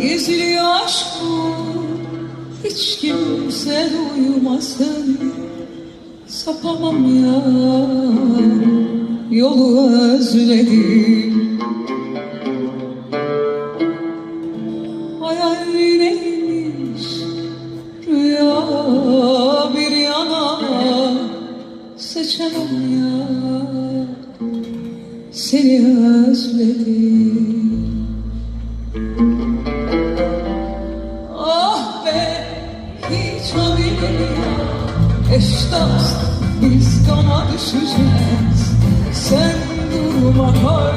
Gizli aşkım hiç kimse duymasın. Sapamam ya. Yolu özledim. Hayal neymiş? Rüya bir yana. Seçemem ya. Seni özledim Eş dost biz gama düşeceğiz. Sen durma sağ